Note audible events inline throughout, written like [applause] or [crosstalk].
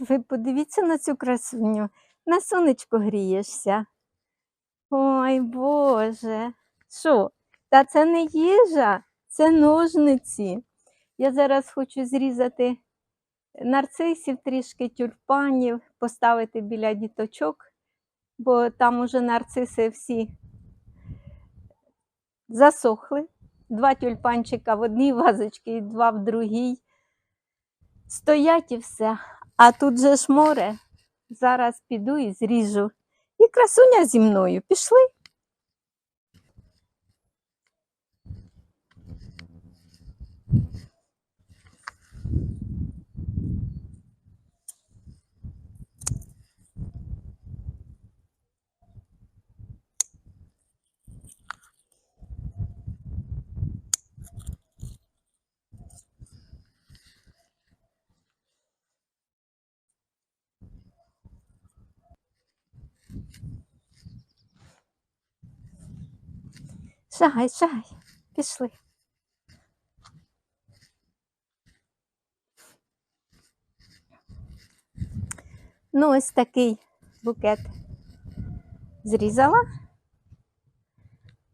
ви подивіться на цю красуню. На сонечко грієшся. Ой, Боже. Що? Та це не їжа, це ножниці. Я зараз хочу зрізати нарцисів, трішки тюльпанів, поставити біля діточок, бо там уже нарциси всі засохли. Два тюльпанчика в одній вазочці і два в другій. Стоять і все. А тут же ж море. Зараз піду і зріжу. І красуня зі мною. Пішли. Шагай, шагай. Пішли. Ну, ось такий букет зрізала.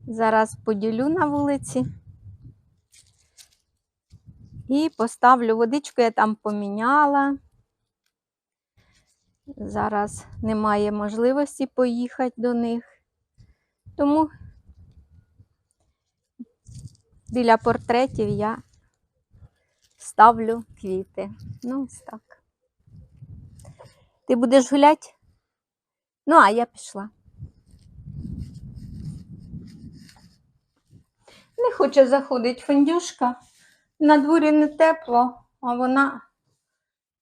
Зараз поділю на вулиці. І поставлю водичку, я там поміняла. Зараз немає можливості поїхати до них. Тому біля портретів я ставлю квіти. Ну, ось так. Ти будеш гуляти? Ну, а я пішла. Не хоче заходить фондюшка. На дворі не тепло, а вона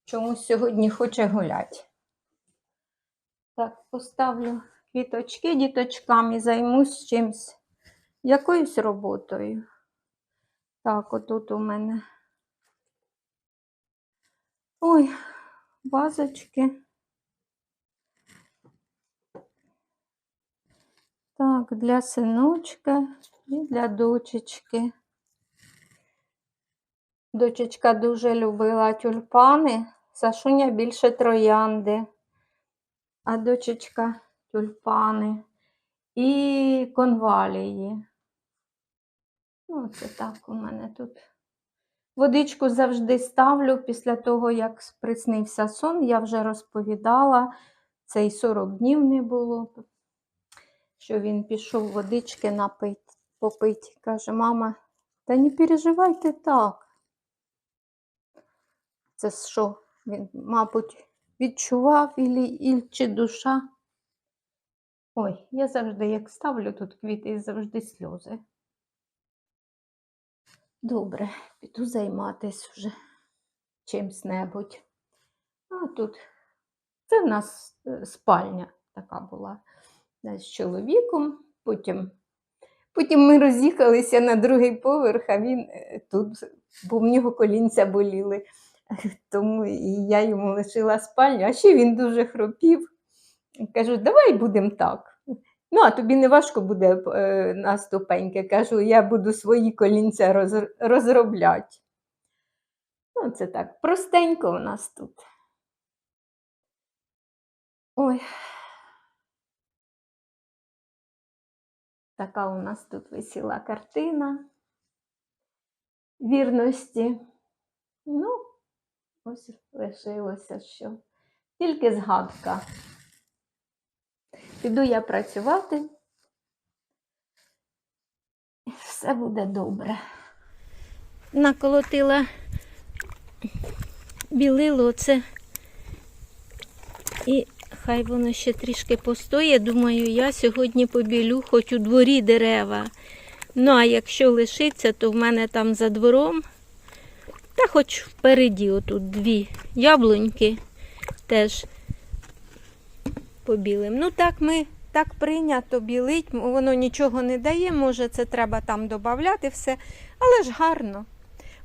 чомусь сьогодні хоче гуляти. Так, поставлю квіточки діточкам і займусь чимось, якоюсь роботою. Так, отут у мене. Ой, вазочки. Так, для синочка і для дочечки. Дочечка дуже любила тюльпани, Сашуня більше троянди, а дочечка тюльпани і конвалії. Ну, це так у мене тут. Водичку завжди ставлю після того, як приснився сон, я вже розповідала, це й 40 днів не було, що він пішов водички напить, попить. Каже, мама, та не переживайте так. Це що? Він, мабуть, відчував ілі, іль, чи душа. Ой, я завжди, як ставлю тут квіти, і завжди сльози. Добре, піду займатися вже чимсь небудь. А тут це в нас е, спальня така була е, з чоловіком. Потім, потім ми роз'їхалися на другий поверх, а він е, тут, бо в нього колінця боліли. [laughs] Тому і я йому лишила спальню, а ще він дуже хропів. Кажу, давай будемо так. Ну, а тобі не важко буде е, на ступеньки. Кажу, я буду свої колінця роз, розробляти. Ну, це так, простенько у нас тут. Ой. Така у нас тут висіла картина вірності. Ну, ось лишилося що. Тільки згадка. Піду я працювати. Все буде добре. Наколотила білило це. І хай воно ще трішки постоє. Думаю, я сьогодні побілю хоч у дворі дерева. Ну, а якщо лишиться, то в мене там за двором, та хоч впереді, отут дві яблуньки теж побілим. Ну так ми так прийнято білить, воно нічого не дає, може це треба там додати все, але ж гарно.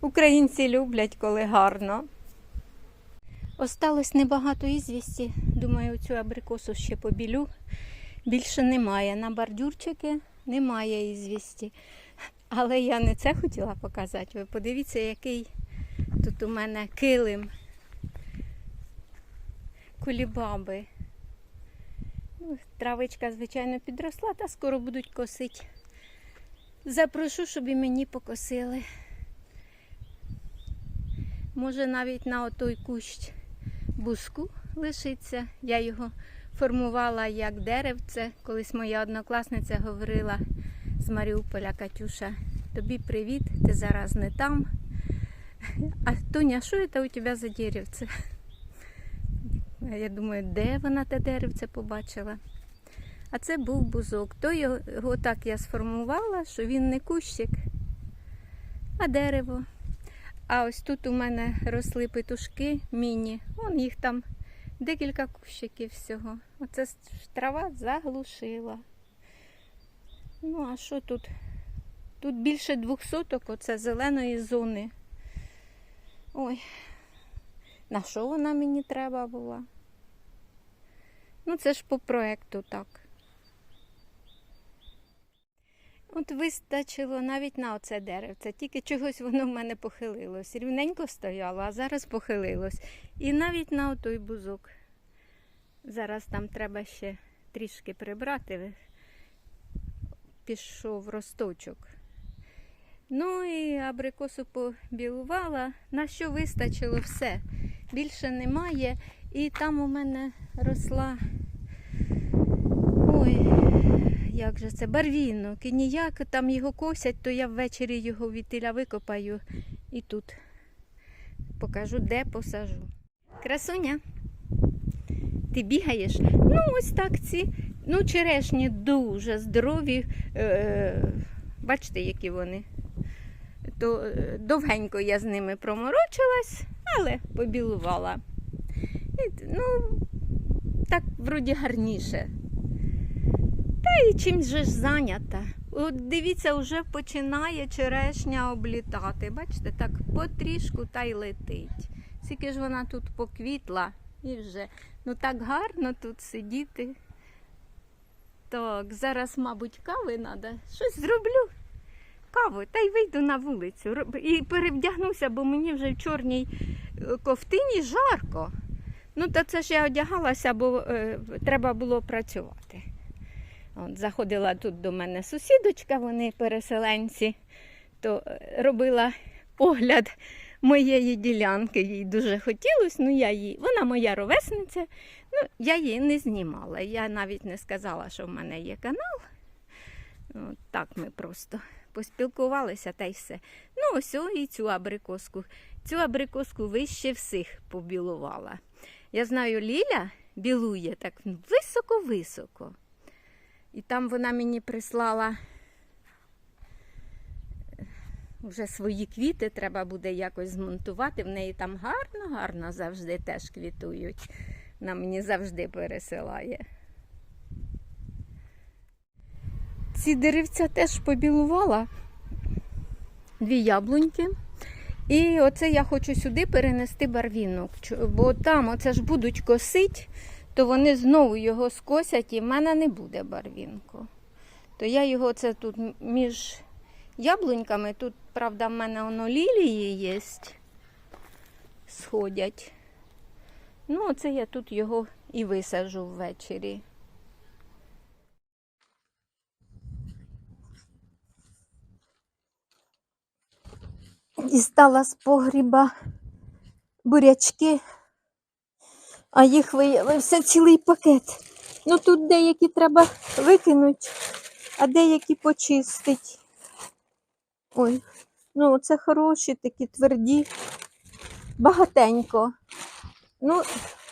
Українці люблять, коли гарно. Осталось небагато ізвісті. Думаю, цю абрикосу ще побілю. Більше немає. На бордюрчики немає ізвісті. Але я не це хотіла показати. Ви подивіться, який тут у мене килим кулібаби. Ну, травичка, звичайно, підросла, та скоро будуть косити. Запрошу, щоб і мені покосили. Може навіть на отой кущ буску лишиться. Я його формувала як деревце. Колись моя однокласниця говорила з Маріуполя Катюша, тобі привіт, ти зараз не там. [laughs] А Тоня, що це у тебе за деревце? Я думаю, де вона те деревце побачила? А це був бузок. То його, так я сформувала, що він не кущик, а дерево. А ось тут у мене росли петушки міні. Вон їх там декілька кущиків всього. Оце трава заглушила. Ну, а що тут? Тут більше двох соток, оце зеленої зони. Ой, на що вона мені треба була? Ну, це ж по проекту так. От вистачило навіть на оце деревце, тільки чогось воно в мене похилилось. Рівненько стояло, а зараз похилилось. І навіть на отой бузок. Зараз там треба ще трішки прибрати. Пішов росточок. Ну і абрикосу побілувала, на що вистачило все. Більше немає. І там у мене росла. Ой, як же це? Барвінок. І ніяк там його косять, то я ввечері його вітиля викопаю і тут покажу, де посажу. Красуня, ти бігаєш? Ну, ось так ці. Ну, черешні дуже здорові. Е, бачите, які вони. То е, довгенько я з ними проморочилась, але побілувала. І, ну, так вроді гарніше. Та і чим же ж зайнята. От дивіться, вже починає черешня облітати. Бачите, так потрішку та й летить. Скільки ж вона тут поквітла і вже. Ну так гарно тут сидіти. Так, зараз, мабуть, кави треба. Щось зроблю. Каву, та й вийду на вулицю. І перевдягнуся, бо мені вже в чорній е, ковтині жарко. Ну, та це ж я одягалася, бо е, треба було працювати. От, заходила тут до мене сусідочка, вони переселенці, то е, робила огляд моєї ділянки. Їй дуже хотілося, ну я її, вона моя ровесниця, ну я її не знімала. Я навіть не сказала, що в мене є канал. От, так ми просто поспілкувалися та й все. Ну, ось і цю абрикоску. Цю абрикоску вище всіх побілувала. Я знаю, Ліля білує так високо-високо. І там вона мені прислала е, вже свої квіти, треба буде якось змонтувати. В неї там гарно, гарно завжди теж квітують. Вона мені завжди пересилає. Ці деревця теж побілувала. Дві яблуньки. І оце я хочу сюди перенести барвінок. Бо там оце ж будуть косить, то вони знову його скосять і в мене не буде барвінку. То я його це тут між яблуньками, тут, правда, в мене воно лілії є, сходять. Ну, оце я тут його і висаджу ввечері. Дістала з погріба бурячки, а їх виявився цілий пакет. Ну тут деякі треба викинути, а деякі почистить. Ой, ну це хороші, такі тверді, багатенько. Ну,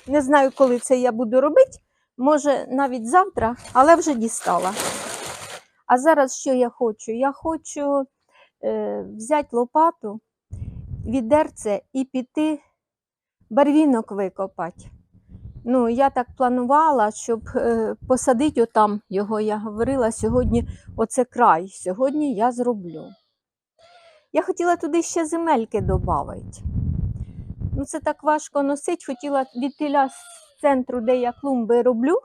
не знаю, коли це я буду робити. Може, навіть завтра, але вже дістала. А зараз що я хочу? Я хочу взяти лопату, відерце і піти барвінок викопати. Ну, я так планувала, щоб е, посадити отам його. Я говорила сьогодні, оце край. Сьогодні я зроблю. Я хотіла туди ще земельки додати. Ну, це так важко носити. Хотіла від теля з центру, де я клумби роблю,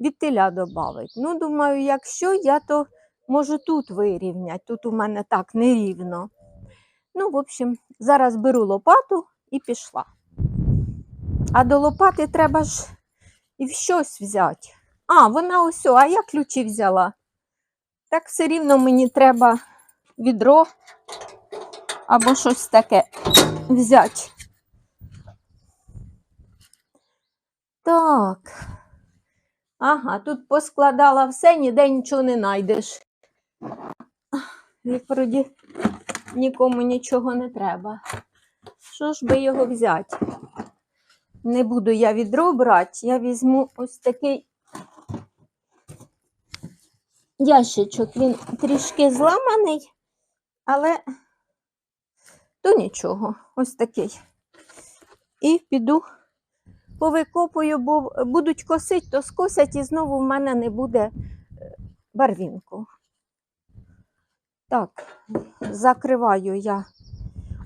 від теля додати. Ну, думаю, якщо я то можу тут вирівняти. Тут у мене так нерівно. Ну, в общем, зараз беру лопату і пішла. А до лопати треба ж і в щось взяти. А, вона ось, а я ключі взяла. Так все рівно мені треба відро або щось таке взяти. Так. Ага, тут поскладала все, ніде нічого не знайдеш. Як нікому нічого не треба. Що ж би його взяти? Не буду я відро брати, я візьму ось такий ящичок. Він трішки зламаний, але то нічого, ось такий. І піду повикопую, бо будуть косити, то скосять і знову в мене не буде е, барвінку. Так, закриваю я.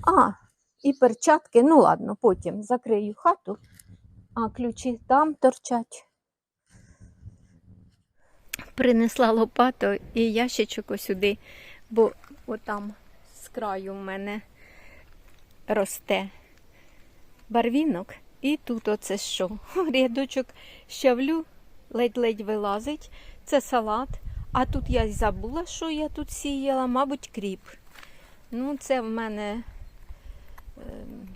А, і перчатки, ну ладно, потім закрию хату, а ключі там торчать. Принесла лопату і ящичок сюди, бо отам з краю в мене росте барвінок. І тут оце що? [laughs] Рядочок щавлю, ледь-ледь вилазить. Це салат. А тут я забула, що я тут сіяла, мабуть, кріп. Ну, це в мене ем,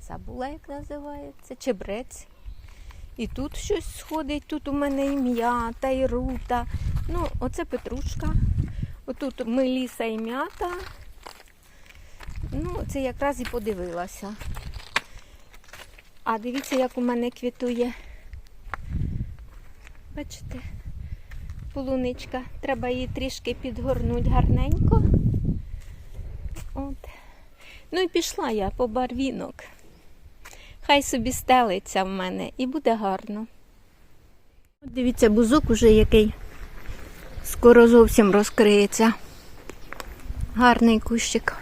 забула, як називається, чебрець. І тут щось сходить, тут у мене і м'ята, і рута. Ну, оце петрушка. Отут меліса і м'ята. Ну, це якраз і подивилася. А дивіться, як у мене квітує. Бачите, полуничка. Треба її трішки підгорнути гарненько. От. Ну і пішла я по барвінок. Хай собі стелиться в мене і буде гарно. От дивіться, бузок уже який скоро зовсім розкриється. Гарний кущик.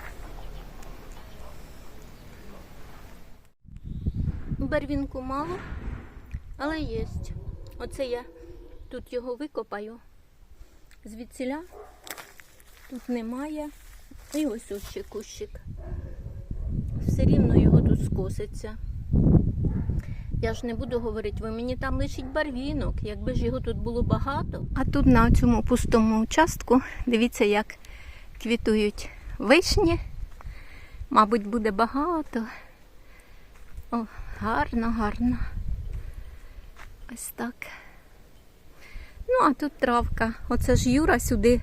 Барвінку мало, але є. Оце я тут його викопаю звідсіля. Тут немає. І ось ось ще кущик. Все рівно його тут скоситься. Я ж не буду говорити, ви мені там лишить барвінок, якби ж його тут було багато. А тут на цьому пустому участку, дивіться, як квітують вишні. Мабуть, буде багато. О, гарно, гарно. Ось так. Ну, а тут травка. Оце ж Юра сюди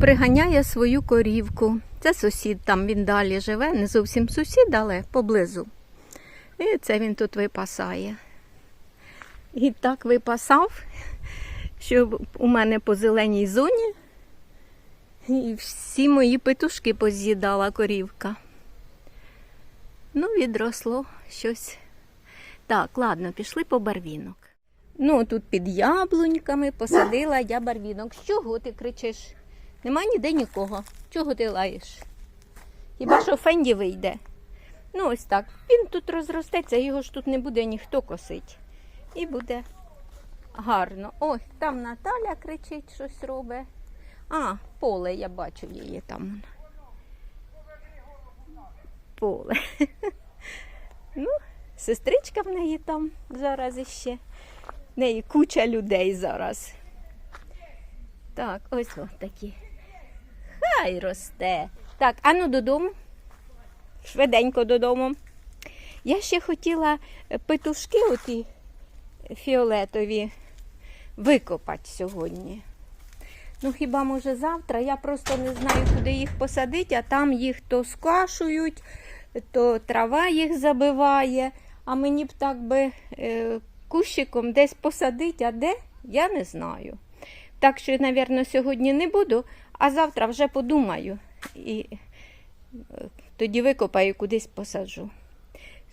приганяє свою корівку. Це сусід, там він далі живе, не зовсім сусід, але поблизу. І це він тут випасає. І так випасав, що у мене по зеленій зоні і всі мої петушки поз'їдала корівка. Ну, відросло щось. Так, ладно, пішли по барвінок. Ну, тут під яблуньками посадила я барвінок. Чого ти кричиш? Нема ніде нікого. Чого ти лаєш? Хіба що Фенді вийде? Ну, ось так. Він тут розростеться, його ж тут не буде ніхто косить. І буде гарно. Ось, там Наталя кричить, щось робить. А, поле, я бачу її там. Поле. [laughs] Ну, сестричка в неї там зараз іще. В неї куча людей зараз. Так, ось о, такі. Хай росте. Так, а ну додому. Швиденько додому. Я ще хотіла е, петушки оті фіолетові викопати сьогодні. Ну, хіба може завтра? Я просто не знаю, куди їх посадити, а там їх то скашують, то трава їх забиває. А мені б так би е, кущиком десь посадити, а де, я не знаю. Так що, мабуть, сьогодні не буду, а завтра вже подумаю. І е, тоді викопаю кудись посаджу.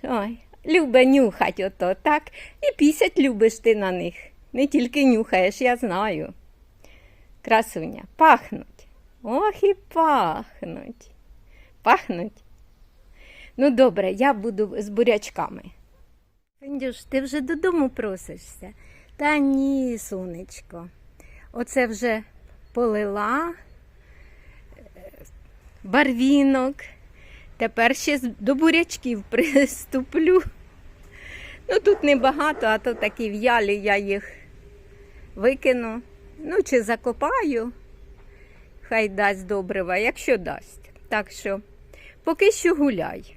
Ой, любе нюхать ото, так? І пісять любиш ти на них. Не тільки нюхаєш, я знаю. Красуня, пахнуть. Ох і пахнуть. Пахнуть. Ну, добре, я буду з бурячками. Фендюш, ти вже додому просишся? Та ні, сонечко. Оце вже полила е, барвінок. Тепер ще до бурячків [laughs] приступлю. Ну, тут небагато, а то такі в'ялі я їх викину. Ну, чи закопаю, хай дасть добрива, якщо дасть. Так що поки що гуляй.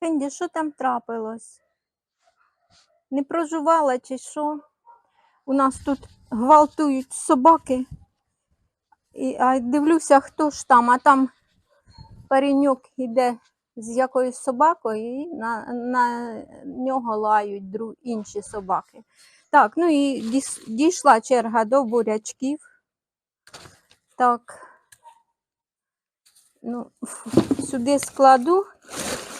Фенді, що там трапилось? Не проживала чи що? У нас тут гвалтують собаки. І, а дивлюся, хто ж там, а там пареньок іде з якоюсь собакою, і на, на нього лають дру, інші собаки. Так, ну і дійшла черга до бурячків. Так. Ну, сюди складу.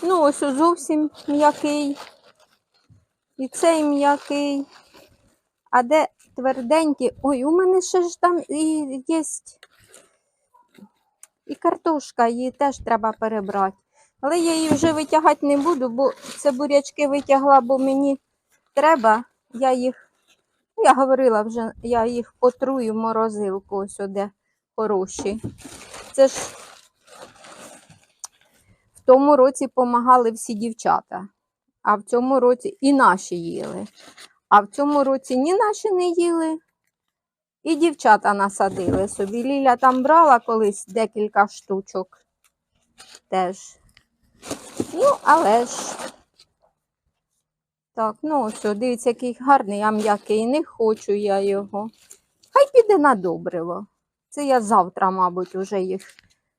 Ну, ось зовсім м'який. І цей м'який. А де тверденький? Ой, у мене ще ж там є. І картошка, її теж треба перебрати. Але я її вже витягати не буду, бо це бурячки витягла, бо мені треба. Я їх, ну, я говорила вже, я їх потрую в морозилку, ось де хороші. Це ж тому році допомагали всі дівчата, а в цьому році і наші їли. А в цьому році ні наші не їли, і дівчата насадили собі. Ліля там брала колись декілька штучок теж. Ну, але ж. Так, ну ось, дивіться, який гарний, а м'який. Не хочу я його. Хай піде на добриво. Це я завтра, мабуть, уже їх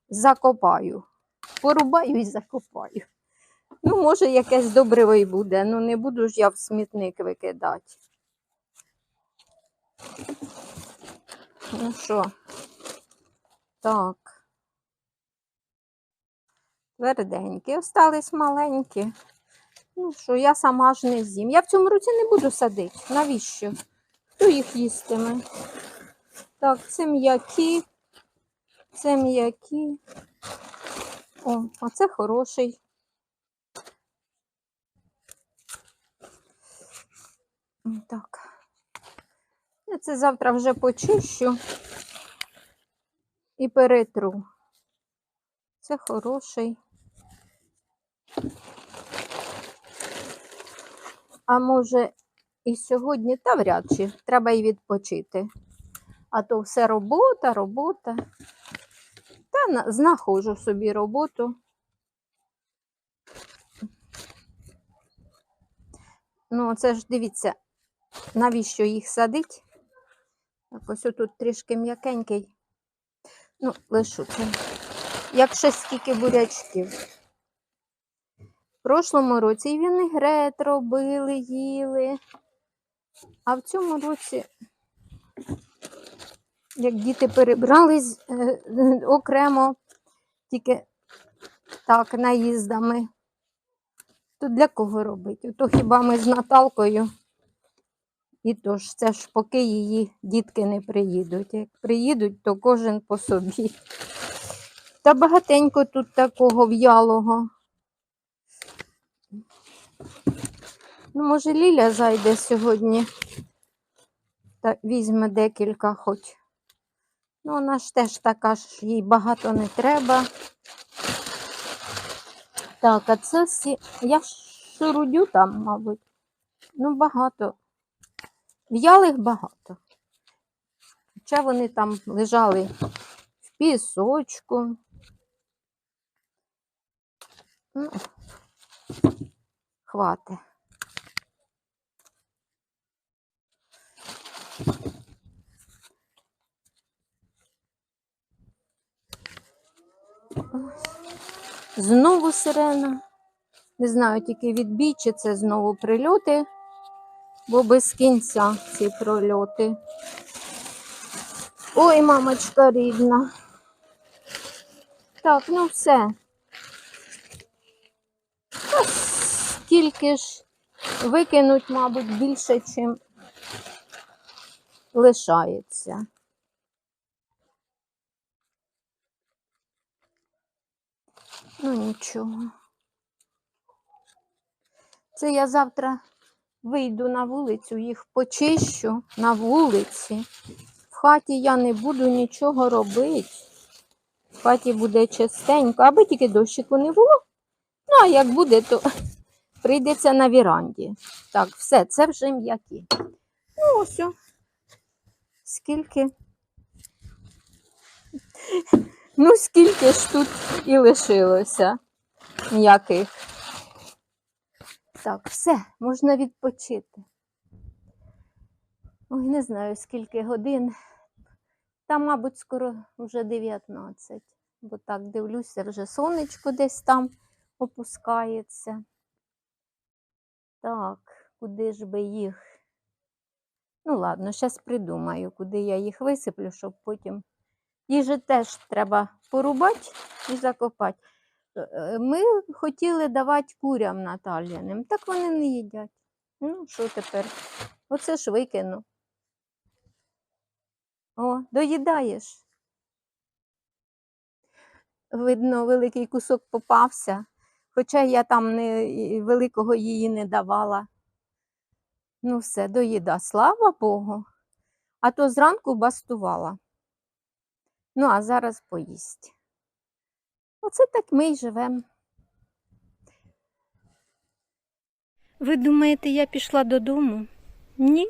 закопаю. Порубаю і закопаю. Ну, може, якесь добриво і буде. Ну, не буду ж я в смітник викидати. Ну що? Так. Тверденькі, остались маленькі. Ну що, я сама ж не з'їм. Я в цьому році не буду садити. Навіщо? Хто їх їстиме? Так, це м'які. Це м'які. О, оце хороший. Так. Я це завтра вже почищу і перетру. Це хороший. А може, і сьогодні та вряд чи треба і відпочити. А то все робота, робота. На- знаходжу собі роботу. Ну, це ж дивіться, навіщо їх садить? Ось тут трішки м'якенький. Ну, лишу це. Як ще скільки бурячків. В прошлому році і вінегрет робили, їли. А в цьому році, як діти перебрались е, [laughs] окремо, тільки так, наїздами, то для кого робити? То хіба ми з Наталкою? І то ж, це ж поки її дітки не приїдуть. Як приїдуть, то кожен по собі. Та багатенько тут такого в'ялого. Ну, може, Ліля зайде сьогодні та візьме декілька хоч. Ну, вона ж теж така ж, їй багато не треба. Так, а це всі. Я шурудю там, мабуть. Ну, багато. В'ялих багато. Хоча вони там лежали в пісочку. Ну, хвати. Знову сирена. Не знаю, тільки відбій, чи це знову прильоти, бо без кінця ці прольоти. Ой, мамочка рідна. Так, ну все. Скільки ж викинуть, мабуть, більше, чим лишається. Ну нічого. Це я завтра вийду на вулицю, їх почищу на вулиці. В хаті я не буду нічого робити. В хаті буде чистенько, аби тільки дощику не було. Ну, а як буде, то [laughs] прийдеться на віранді. Так, все, це вже м'які. Ну, ось. Скільки. Ну, скільки ж тут і лишилося м'яких. Так, все, можна відпочити. Ой, не знаю, скільки годин. Та, мабуть, скоро вже 19. Бо так дивлюся, вже сонечко десь там опускається. Так, куди ж би їх? Ну, ладно, зараз придумаю, куди я їх висиплю, щоб потім. Їх теж треба порубати і закопати. Е, е, Ми хотіли давати курям Наталяним, так вони не їдять. Ну, що тепер? Оце ж викину. О, доїдаєш. Видно, великий кусок попався, хоча я там не, великого її не давала. Ну, все, доїда, слава Богу. А то зранку бастувала. Ну, а зараз поїсть. Оце так ми й живемо. Ви думаєте, я пішла додому? Ні.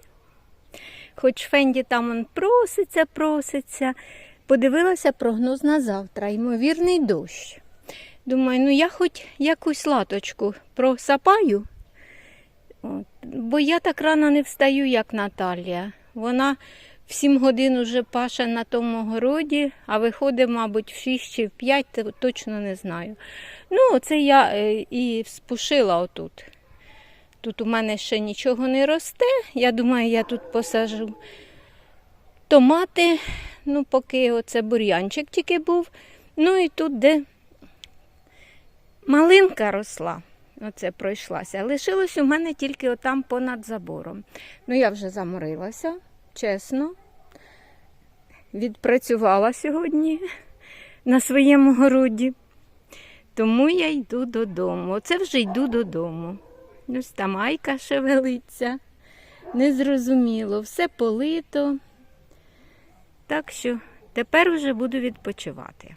Хоч Фенді там он проситься, проситься. Подивилася прогноз на завтра, ймовірний дощ. Думаю, ну я хоч якусь латочку просапаю, бо я так рано не встаю, як Наталія. Вона в 7 годин уже паше на тому городі, а виходить, мабуть, в 6 чи в 5, точно не знаю. Ну, це я е, і спушила отут. Тут у мене ще нічого не росте. Я думаю, я тут посажу томати, ну, поки оце бур'янчик тільки був. Ну і тут, де малинка росла, оце пройшлася. Лишилось у мене тільки отам понад забором. Ну, я вже заморилася, чесно. Відпрацювала сьогодні [laughs] на своєму городі. Тому я йду додому. Оце вже йду додому. Ось там майка шевелиться. Незрозуміло, все полито. Так що тепер вже буду відпочивати.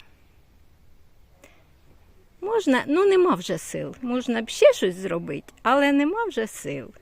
Можна, ну нема вже сил. Можна б ще щось зробити, але нема вже сил.